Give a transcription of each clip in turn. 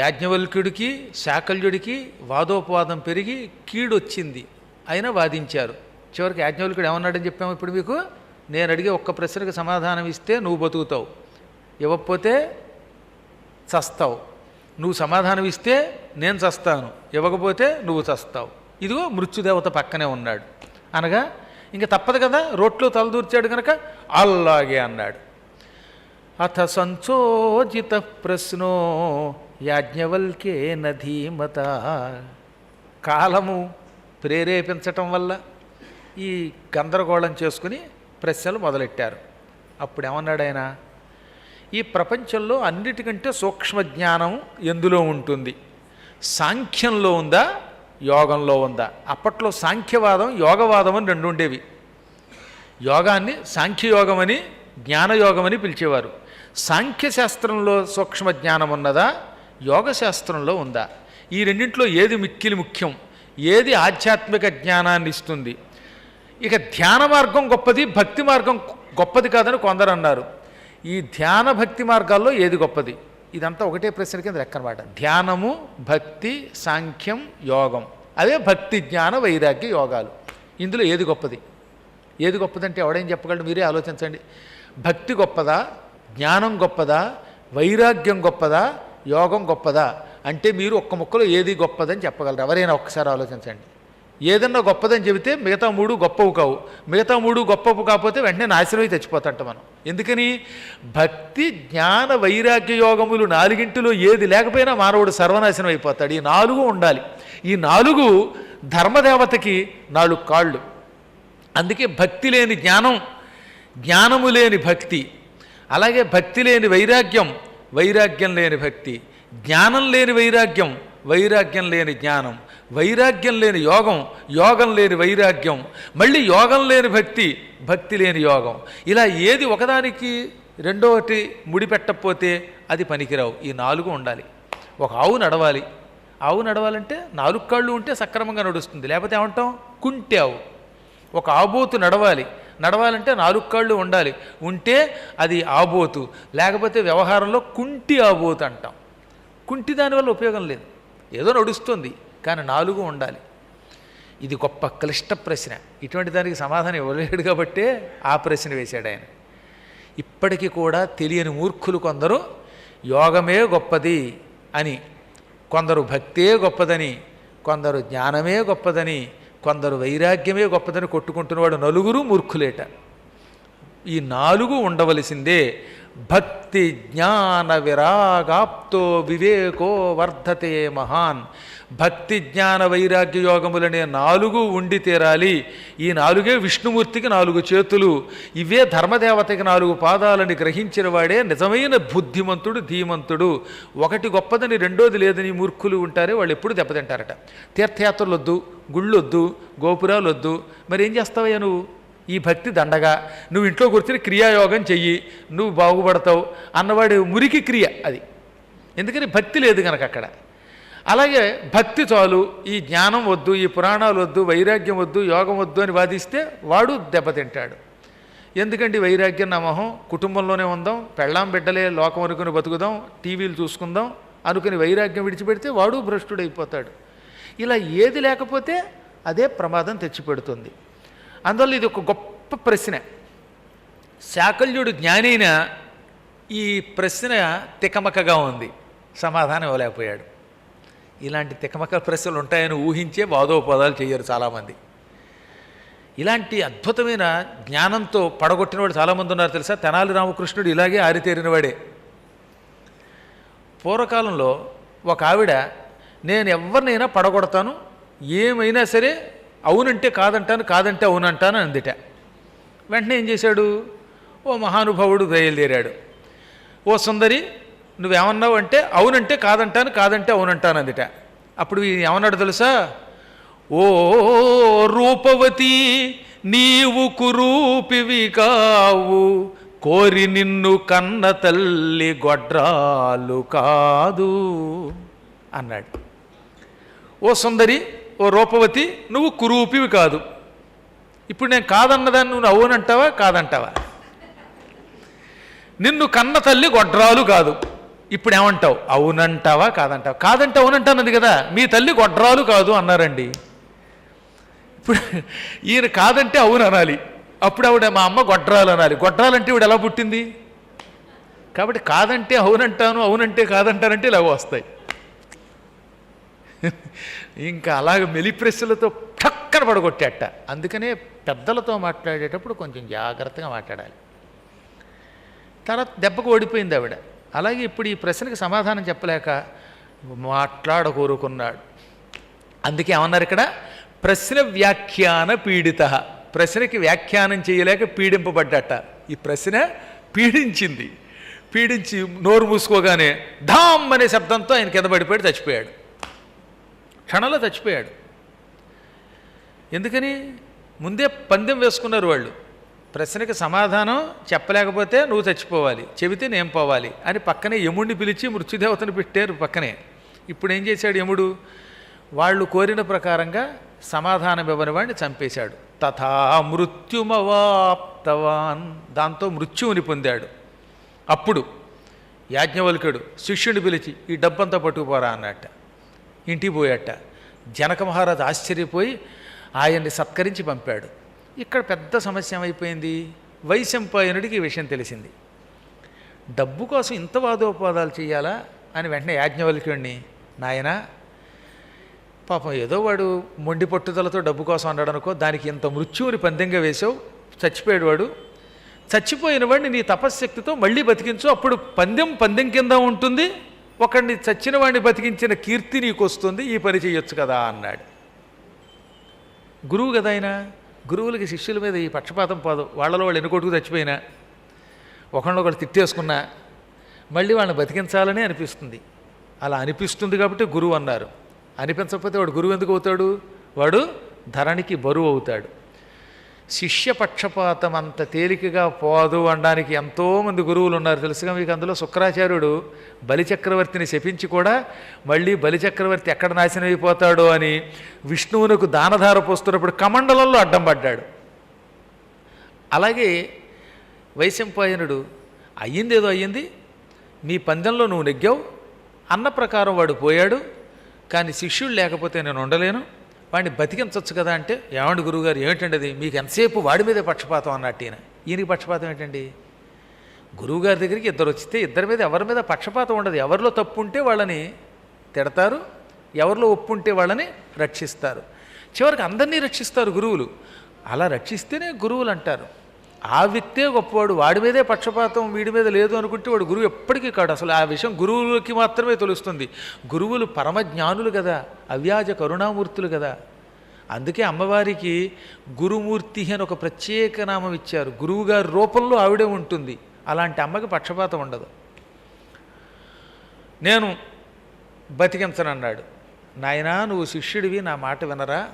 యాజ్ఞవల్క్యుడికి శాకల్యుడికి వాదోపవాదం పెరిగి కీడొచ్చింది. అయినా వాదించారు. చివరికి యాజ్ఞవల్క్యుడు ఏమన్నాడని చెప్పాము ఇప్పుడు మీకు? నేను అడిగే ఒక్క ప్రశ్నకు సమాధానం ఇస్తే నువ్వు బతుకుతావు. ఇవ్వకపోతే చస్తావు. నువ్వు సమాధానం ఇస్తే నేను చస్తాను. ఇవ్వకపోతే నువ్వు చస్తావు. ఇదిగో మృత్యుదేవత పక్కనే ఉన్నాడు. అనగా ఇంక తప్పదు కదా రోట్లో తలదూర్చాడు కనుక అలాగే అన్నాడు. అథ సంచోజిత ప్రశ్నో యాజ్ఞవల్కే నధీమత కాలము ప్రేరేపించటం వల్ల ఈ గందరగోళం చేసుకుని ప్రశ్నలు మొదలెట్టారు. అప్పుడు ఏమన్నాడు ఆయన? ఈ ప్రపంచంలో అన్నిటికంటే సూక్ష్మ జ్ఞానం ఎందులో ఉంటుంది? సాంఖ్యంలో ఉందా? యోగంలో ఉందా? అప్పట్లో సాంఖ్యవాదం యోగవాదం అని రెండు ఉండేవి. యోగాన్ని సాంఖ్యయోగం అని జ్ఞానయోగం అని పిలిచేవారు. సాంఖ్యశాస్త్రంలో సూక్ష్మ జ్ఞానం ఉన్నదా? యోగశాస్త్రంలో ఉందా? ఈ రెండింటిలో ఏది మిక్కిలి ముఖ్యం? ఏది ఆధ్యాత్మిక జ్ఞానాన్ని ఇస్తుంది? ఇక ధ్యాన మార్గం గొప్పది భక్తి మార్గం గొప్పది కాదని కొందరు అన్నారు. ఈ ధ్యాన భక్తి మార్గాల్లో ఏది గొప్పది? ఇదంతా ఒకటే ప్రశ్న కింద రెక్కనమాట. ధ్యానము భక్తి సాంఖ్యం యోగం. అదే భక్తి జ్ఞాన వైరాగ్య యోగాలు. ఇందులో ఏది గొప్పది? ఏది గొప్పదంటే ఎవడేం చెప్పగలడు? మీరే ఆలోచించండి. భక్తి గొప్పదా? జ్ఞానం గొప్పదా? వైరాగ్యం గొప్పదా? యోగం గొప్పదా? అంటే మీరు ఒక్క ముక్కలో ఏది గొప్పదని చెప్పగలరు? ఎవరైనా ఒక్కసారి ఆలోచించండి. ఏదన్నా గొప్పదని చెబితే మిగతా మూడు గొప్పవు కావు. మిగతా మూడు గొప్పవు కాకపోతే వెంటనే నాశనమై తెచ్చిపోతాంట మనం. ఎందుకని? భక్తి జ్ఞాన వైరాగ్య యోగములు నాలుగింటిలో ఏది లేకపోయినా మానవుడు సర్వనాశనం అయిపోతాడు. ఈ నాలుగు ఉండాలి. ఈ నాలుగు ధర్మదేవతకి నాలుగు కాళ్ళు. అందుకే భక్తి లేని జ్ఞానం జ్ఞానము లేని భక్తి అలాగే భక్తి లేని వైరాగ్యం వైరాగ్యం లేని భక్తి జ్ఞానం లేని వైరాగ్యం వైరాగ్యం లేని జ్ఞానం వైరాగ్యం లేని యోగం యోగం లేని వైరాగ్యం మళ్ళీ యోగం లేని భక్తి భక్తి లేని యోగం. ఇలా ఏది ఒకదానికి రెండోటి ముడిపెట్టకపోతే అది పనికిరావు. ఈ నాలుగు ఉండాలి. ఒక ఆవు నడవాలి. ఆవు నడవాలంటే నాలుగు కాళ్ళు ఉంటే సక్రమంగా నడుస్తుంది. లేకపోతే ఏమంటాం? కుంటే ఆవు. ఒక ఆబోతు నడవాలి. నడవాలంటే నాలుగు కాళ్ళు ఉండాలి. ఉంటే అది ఆబోతు. లేకపోతే వ్యవహారంలో కుంటి ఆబోతు అంటాం. కుంటి దానివల్ల ఉపయోగం లేదు. ఏదో నడుస్తుంది కానీ నాలుగు ఉండాలి. ఇది గొప్ప క్లిష్ట ప్రశ్న. ఇటువంటి దానికి సమాధానం ఇవ్వలేడు కాబట్టే ఆ ప్రశ్న వేశాడు ఆయన. ఇప్పటికీ కూడా తెలియని మూర్ఖులు కొందరు యోగమే గొప్పది అని. కొందరు భక్తే గొప్పదని కొందరు జ్ఞానమే గొప్పదని కొందరు వైరాగ్యమే గొప్పదని కొట్టుకుంటున్నవాడు నలుగురు మూర్ఖులేట. ఈ నాలుగు ఉండవలసిందే భక్తి జ్ఞాన విరాగాప్తో వివేకో వర్ధతే మహాన్. భక్తి జ్ఞాన వైరాగ్య యోగములనే నాలుగు ఉండి తీరాలి. ఈ నాలుగే విష్ణుమూర్తికి నాలుగు చేతులు. ఇవే ధర్మదేవతకి నాలుగు పాదాలని గ్రహించిన వాడే నిజమైన బుద్ధిమంతుడు ధీమంతుడు. ఒకటి గొప్పదని రెండోది లేదని మూర్ఖులు ఉంటారే వాళ్ళు ఎప్పుడు దెబ్బతింటారట. తీర్థయాత్రలు వద్దు గుళ్ళొద్దు గోపురాలు వద్దు మరి ఏం చేస్తావయ్యా నువ్వు? ఈ భక్తి దండగా. నువ్వు ఇంట్లో కూర్చుని క్రియాయోగం చెయ్యి. నువ్వు బాగుపడతావు. అన్నవాడి మురికి క్రియ అది. ఎందుకని? భక్తి లేదు కనుక అక్కడ అలాగే భక్తి చాలు ఈ జ్ఞానం వద్దు ఈ పురాణాలు వద్దు వైరాగ్యం వద్దు యోగం వద్దు అని వాదిస్తే వాడు దెబ్బతింటాడు. ఎందుకండి వైరాగ్యం నా మొహం? కుటుంబంలోనే ఉందాం పెళ్ళాం బిడ్డలే లోకం అనుకుని బతుకుదాం టీవీలు చూసుకుందాం అనుకుని వైరాగ్యం విడిచిపెడితే వాడు భ్రష్టుడైపోతాడు. ఇలా ఏది లేకపోతే అదే ప్రమాదం తెచ్చిపెడుతుంది. అందువల్ల ఇది ఒక గొప్ప ప్రశ్న. శాకల్యుడు జ్ఞానైన ఈ ప్రశ్న తికమకగా ఉంది. సమాధానం ఇవ్వలేకపోయాడు. ఇలాంటి తికమక ప్రశ్నలు ఉంటాయని ఊహించే వాదోపదాలు చేయరు చాలామంది. ఇలాంటి అద్భుతమైన జ్ఞానంతో పడగొట్టినవాడు చాలామంది ఉన్నారు తెలుసా? తెనాలి రామకృష్ణుడు ఇలాగే ఆరితేరినవాడే. పూర్వకాలంలో ఒక ఆవిడ నేను ఎవరినైనా పడగొడతాను ఏమైనా సరే అవునంటే కాదంటాను కాదంటే అవునంటాను అందిట. వెంటనే ఏం చేశాడు? ఓ మహానుభావుడు బయలుదేరాడు. ఓ సుందరి నువ్వేమన్నావు అంటే అవునంటే కాదంటాను కాదంటే అవునంటాను అందిట. అప్పుడు ఏమన్నాడు తెలుసా? ఓ రూపవతి నీవు కురూపివి కావు కోరి నిన్ను కన్న తల్లి గొడ్రాలు కాదు అన్నాడు. ఓ సుందరి ఓ రూపవతి నువ్వు కురూపివి కాదు. ఇప్పుడు నేను కాదన్నదాన్ని నువ్వు అవునంటావా కాదంటావా? నిన్ను కన్న తల్లి గొడ్రాలు కాదు. ఇప్పుడు ఏమంటావు అవునంటావా? కాదంటావా? కాదంటే అవునంటానది కదా. మీ తల్లి గొడ్రాలు కాదు అన్నారండి. ఇప్పుడు ఈయన కాదంటే అవును అనాలి. అప్పుడు ఆవిడ మా అమ్మ గొడ్రాలు అనాలి. గొడ్రాలంటే ఇవిడ ఎలా పుట్టింది? కాబట్టి కాదంటే అవునంటాను అవునంటే కాదంటానంటే ఇలా వస్తాయి. ఇంకా అలాగ మెలిప్రెస్సులతో టక్కన పడగొట్టేట. అందుకనే పెద్దలతో మాట్లాడేటప్పుడు కొంచెం జాగ్రత్తగా మాట్లాడాలి. తర్వాత దెబ్బకు ఓడిపోయింది ఆవిడ. అలాగే ఇప్పుడు ఈ ప్రశ్నకి సమాధానం చెప్పలేక మాట్లాడకూరుకున్నాడు. అందుకే ఏమన్నారు ఇక్కడ? ప్రశ్న వ్యాఖ్యాన పీడిత. ప్రశ్నకి వ్యాఖ్యానం చేయలేక పీడింపబడ్డట. ఈ ప్రశ్న పీడించింది. పీడించి నోరు మూసుకోగానే ధామ్ అనే శబ్దంతో ఆయన కింద పడిపోయాడు చచ్చిపోయాడు. క్షణంలో చచ్చిపోయాడు. ఎందుకని? ముందే పందెం వేసుకున్నారు వాళ్ళు. ప్రశ్నకి సమాధానం చెప్పలేకపోతే నువ్వు చచ్చిపోవాలి చెబితే నేను పోవాలి అని పక్కనే యముడిని పిలిచి మృత్యుదేవతను పెట్టారు పక్కనే. ఇప్పుడు ఏం చేశాడు యముడు? వాళ్ళు కోరిన ప్రకారంగా సమాధానం ఇవ్వని వాడిని చంపేశాడు. తథా మృత్యుమవాప్తవాన్. దాంతో మృత్యువుని పొందాడు. అప్పుడు యాజ్ఞవల్కుడు శిష్యుని పిలిచి ఈ డబ్బంతా పట్టుకుపోరా అన్నట్ట. ఇంటికి పోయాట. జనక మహారాజు ఆశ్చర్యపోయి ఆయన్ని సత్కరించి పంపాడు. ఇక్కడ పెద్ద సమస్య ఏమైపోయింది? వైశంపాయనుడికి ఈ విషయం తెలిసింది. డబ్బు కోసం ఇంత వాదోపవాదాలు చేయాలా? అని వెంటనే యాజ్ఞవల్క్యుడిని నాయనా పాపం ఏదో వాడు మొండి పట్టుదలతో డబ్బు కోసం అన్నాడు అనుకో దానికి ఇంత మృత్యువుని పందెంగా వేసావు చచ్చిపోయాడు వాడు. చచ్చిపోయిన వాడిని నీ తపశ్శక్తితో మళ్ళీ బతికించు అప్పుడు పందెం పందెం కింద ఉంటుంది. ఒకడిని చచ్చిన వాడిని బతికించిన కీర్తి నీకు వస్తుంది ఈ పని చేయొచ్చు కదా అన్నాడు. గురువు కదా ఆయన? గురువులకి శిష్యుల మీద ఈ పక్షపాతం పోదు. వాళ్ళలో వాళ్ళు ఎన్నుకొట్టుకు చచ్చిపోయినా ఒకళ్ళొకళ్ళు తిట్టేసుకున్నా మళ్ళీ వాళ్ళని బతికించాలని అనిపిస్తుంది. అలా అనిపిస్తుంది కాబట్టి గురువు అన్నారు. అనిపించకపోతే వాడు గురువు ఎందుకు అవుతాడు? వాడు ధరణికి బరువు అవుతాడు. శిష్య పక్షపాతం అంత తేలికగా పోదు అనడానికి ఎంతోమంది గురువులు ఉన్నారు తెలుసుగా మీకు అందులో శుక్రాచార్యుడు బలిచక్రవర్తిని శపించి కూడా మళ్ళీ బలిచక్రవర్తి ఎక్కడ నాశనం అయిపోతాడో అని విష్ణువునకు దానధార పోస్తున్నప్పుడు కమండలంలో అడ్డం పడ్డాడు. అలాగే వైశంపాయనుడు అయ్యిందేదో అయ్యింది నీ పందెంలో నువ్వు నెగ్గావు అన్న ప్రకారం వాడు పోయాడు కానీ శిష్యుడు లేకపోతే నేను ఉండలేను వాడిని బతికించవచ్చు కదా అంటే ఏమండి గురువుగారు ఏమిటండి అది మీకు ఎంతసేపు వాడి మీదే పక్షపాతం అన్నట్టు ఈయన. ఈయనకి పక్షపాతం ఏంటండి? గురువుగారి దగ్గరికి ఇద్దరు వచ్చితే ఇద్దరి మీద ఎవరి మీద పక్షపాతం ఉండదు. ఎవరిలో తప్పు ఉంటే వాళ్ళని తిడతారు ఎవరిలో ఒప్పు ఉంటే వాళ్ళని రక్షిస్తారు. చివరికి అందరినీ రక్షిస్తారు గురువులు. అలా రక్షిస్తేనే గురువులు అంటారు. ఆ వ్యక్తే గొప్పవాడు వాడి మీదే పక్షపాతం వీడి మీద లేదు అనుకుంటే వాడు గురువు ఎప్పటికీ కాడు. అసలు ఆ విషయం గురువులకి మాత్రమే తెలుస్తుంది. గురువులు పరమజ్ఞానులు కదా అవ్యాజ కరుణామూర్తులు కదా. అందుకే అమ్మవారికి గురుమూర్తి అని ఒక ప్రత్యేక నామం ఇచ్చారు. గురువుగారి రూపంలో ఆవిడే ఉంటుంది. అలాంటి అమ్మకి పక్షపాతం ఉండదు. నేను బతికించనన్నాడు. నాయనా నువ్వు శిష్యుడివి నా మాట వినరా?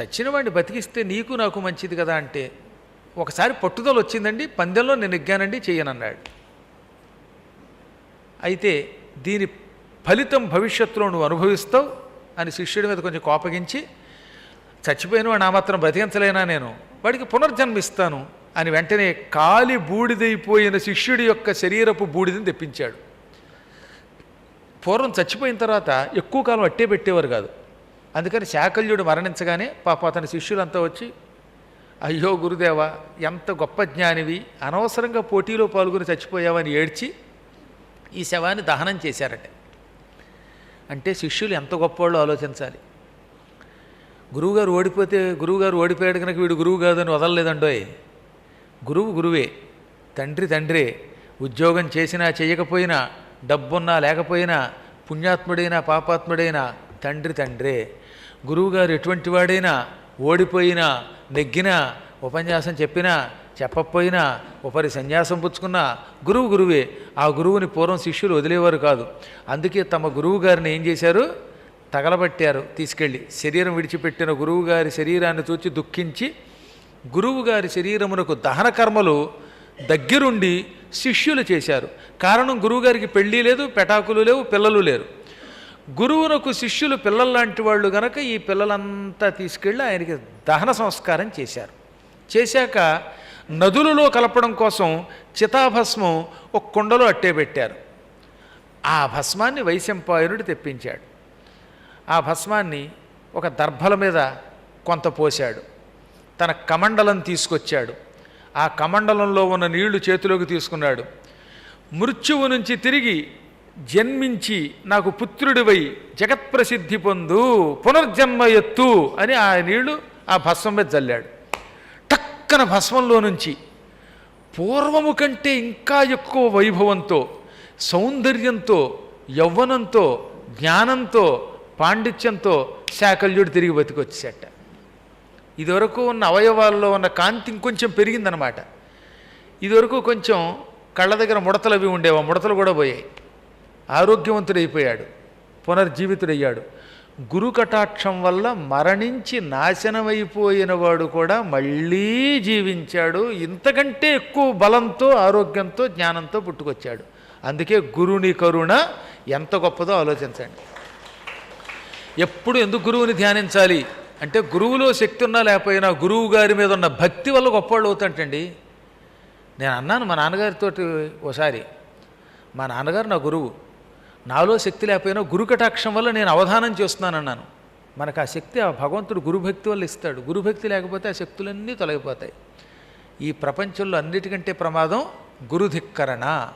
చచ్చిన వాడిని బతికిస్తే నీకు నాకు మంచిది కదా అంటే ఒకసారి పట్టుదల వచ్చిందండి పందెంలో నేను ఎగ్గానండి చేయనన్నాడు అయితే దీని ఫలితం భవిష్యత్తులో నువ్వు అనుభవిస్తావు అని శిష్యుడి మీద కొంచెం కోపగించి చచ్చిపోయిన వాడు నా మాత్రం బ్రతికించలేనా నేను? వాడికి పునర్జన్మిస్తాను అని వెంటనే కాలి బూడిదైపోయిన శిష్యుడి యొక్క శరీరపు బూడిదని తెప్పించాడు. పూర్వం చచ్చిపోయిన తర్వాత ఎక్కువ కాలం అట్టే పెట్టేవారు కాదు. అందుకని శాకల్యుడు మరణించగానే పాప అతని శిష్యులంతా వచ్చి అయ్యో గురుదేవ ఎంత గొప్ప జ్ఞానివి అనవసరంగా పోటీలో పాల్గొని చచ్చిపోయావని ఏడ్చి ఈ శవాన్ని దహనం చేశారట. అంటే శిష్యులు ఎంత గొప్పవాళ్ళు ఆలోచించాలి. గురువుగారు ఓడిపోతే గురువుగారు ఓడిపోయాడు కనుక వీడు గురువు కాదని వదలలేదండోయ్ గురువు గురువే తండ్రి తండ్రే ఉద్యోగం చేసినా చేయకపోయినా డబ్బున్నా లేకపోయినా పుణ్యాత్ముడైనా పాపాత్ముడైనా తండ్రి తండ్రే గురువుగారు ఎటువంటి వాడైనా ఓడిపోయినా నెగ్గినా ఉపన్యాసం చెప్పినా చెప్పకపోయినా ఒకరి సన్యాసం పుచ్చుకున్నా గురువు గురువే. ఆ గురువుని పూర్వం శిష్యులు వదిలేవారు కాదు. అందుకే తమ గురువు గారిని ఏం చేశారు? తగలబట్టారు తీసుకెళ్ళి. శరీరం విడిచిపెట్టిన గురువుగారి శరీరాన్ని చూచి దుఃఖించి గురువుగారి శరీరమునకు దహన కర్మలు దగ్గరుండి శిష్యులు చేశారు. కారణం గురువుగారికి పెళ్ళి లేదు పెటాకులు లేవు పిల్లలు లేరు. గురువునకు శిష్యులు పిల్లల్లాంటి వాళ్ళు గనక ఈ పిల్లలంతా తీసుకెళ్ళి ఆయనకి దహన సంస్కారం చేశారు. చేశాక నదులలో కలపడం కోసం చితాభస్మం ఒక కుండలో అట్టే పెట్టారు. ఆ భస్మాన్ని వైశంపాయనుడు తెప్పించాడు. ఆ భస్మాన్ని ఒక దర్భల మీద కొంత పోశాడు. తన కమండలం తీసుకొచ్చాడు. ఆ కమండలంలో ఉన్న నీళ్ళు చేతిలోకి తీసుకున్నాడు. మృత్యువు నుంచి తిరిగి జన్మించి నాకు పుత్రుడివై జగత్ప్రసిద్ధి పొందు పునర్జన్మ ఎత్తు అని ఆ నీళ్ళు ఆ భస్మం మీద చల్లాడు టక్కన భస్మంలో నుంచి పూర్వము కంటే ఇంకా ఎక్కువ వైభవంతో సౌందర్యంతో యవ్వనంతో జ్ఞానంతో పాండిత్యంతో శాకల్యుడు తిరిగి బతికొచ్చేసట ఇదివరకు ఉన్న అవయవాల్లో ఉన్న కాంతి ఇంకొంచెం పెరిగిందనమాట ఇదివరకు కొంచెం కళ్ళ దగ్గర ముడతలు అవి ఉండేవా? ముడతలు కూడా పోయాయి. ఆరోగ్యవంతుడైపోయాడు పునర్జీవితుడయ్యాడు. గురు కటాక్షం వల్ల మరణించి నాశనమైపోయిన వాడు కూడా మళ్ళీ జీవించాడు. ఇంతకంటే ఎక్కువ బలంతో ఆరోగ్యంతో జ్ఞానంతో పుట్టుకొచ్చాడు. అందుకే గురుని కరుణ ఎంత గొప్పదో ఆలోచించండి. ఎప్పుడు ఎందుకు గురువుని ధ్యానించాలి? అంటే గురువులో శక్తి ఉన్నా లేకపోయినా గురువు గారి మీద ఉన్న భక్తి వల్ల గొప్పవాళ్ళు అవుతాంటండి నేను అన్నాను మా నాన్నగారితో ఓసారి మా నాన్నగారు నా గురువు. నాలో శక్తి లేకపోయినా గురుకటాక్షం వల్ల నేను అవధానం చేస్తున్నానన్నాను. మనకు ఆ శక్తి ఆ భగవంతుడు గురుభక్తి వల్ల ఇస్తాడు. గురుభక్తి లేకపోతే ఆ శక్తులన్నీ తొలగిపోతాయి. ఈ ప్రపంచంలో అన్నిటికంటే ప్రమాదం గురుధిక్కరణ.